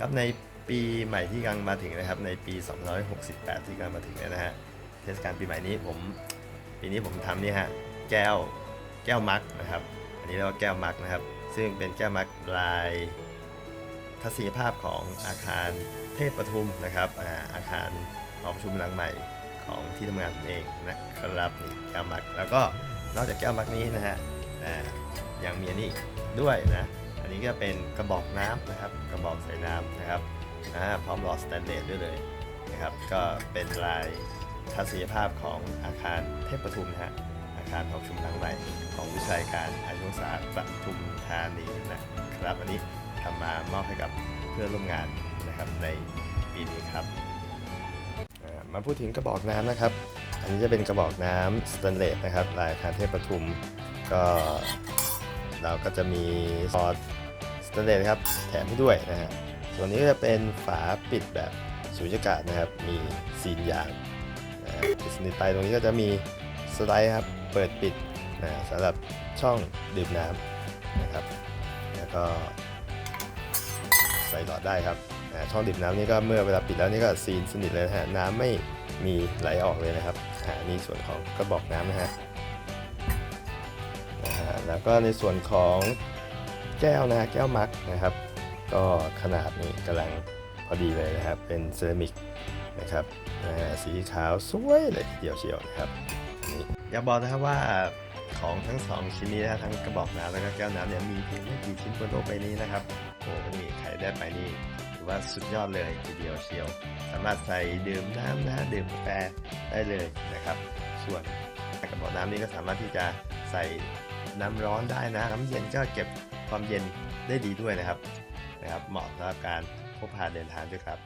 ครับในปีใหม่ที่กำลังมาถึงนะครับในปี 268 ที่กำลังมาถึงเนี่ยนะฮะเทศกาลปีใหม่นี้ผมปีนี้ผมทำนี่ฮะแก้วแก้วมักนะครับ อันนี้เรียกว่าแก้วมักนะครับ ซึ่งเป็นแก้วมักลายทัศนียภาพของอาคารเทพปทุมนะครับอาอาคารหอประชุมหลังใหม่ของที่ทำงานผมเองนะครับนี่แก้วมักแล้วก็นอกจากแก้วมักนี้นะฮะยังมีอันนี้ด้วยนะ นนี้ก็เป็นกระบอกน้ำนะครับ กระบอกใส่น้ำนะครับอ่าพร้อมหลอดสแตนเลสด้วยเลยนะครับ ก็เป็นลายทัศนียภาพของอาคารเทพปทุมนะฮะ อาคารหอประชุมหลังใหม่ของวิชาการอายุศาสตร์ปทุมธานีนะครับ อันนี้ทำมามอบให้กับเพื่อนร่วมงานนะครับในปีนี้ครับ มาพูดถึงกระบอกน้ำนะครับ อันนี้จะเป็นกระบอกน้ำสแตนเลสนะครับ ลายอาคารเทพปทุม ก็เราก็จะมีซอส ตนเลสครับแถมให้ด้วยนะฮะส่วนนี้ก็จะเป็นฝาปิดแบบสุญญากาศนะครับมีซีนยางนะฮะสนิทไปตรงนี้ก็จะมีสไลด์ครับเปิดปิดนะสำหรับช่องดื่มน้ำนะครับ แล้วก็ใส่หลอดได้ครับอ่าช่องดื่มน้ำนี่ก็เมื่อเวลาปิดแล้วนี่ก็ซีนสนิทเลยนะฮะน้ำไม่มีไหลออกเลยนะครับอ่านี่ส่วนของกระบอกน้ำนะฮะแล้วก็ในส่วนของ แก้วนะแก้วมักนะครับ ก็ขนาดนี้กำลังพอดีเลยนะครับ เป็นเซรามิกนะครับสีขาวสวยเลยทีเดียวเชียวนะครับนี่อยากบอกนะครับว่าของทั้งสองชิ้นนี้นะทั้งกระบอกน้ำแล้วก็แก้วน้ำเนี่ยมีเพียงไม่กี่ชิ้นบนโลกใบนี้นะครับโอ้โหนี่ใครได้ไปนี่ถือว่าสุดยอดเลยทีเดียวเชียว สามารถใส่ดื่มน้ำนะฮะดื่มกาแฟได้เลยนะครับ ส่วนกระบอกน้ำนี้ก็สามารถที่จะใส่น้ำร้อนได้นะน้ำเย็นก็เก็บ ความเย็นได้ดีด้วยนะครับนะครับ เหมาะสำหรับการพกพาเดินทางด้วยครับ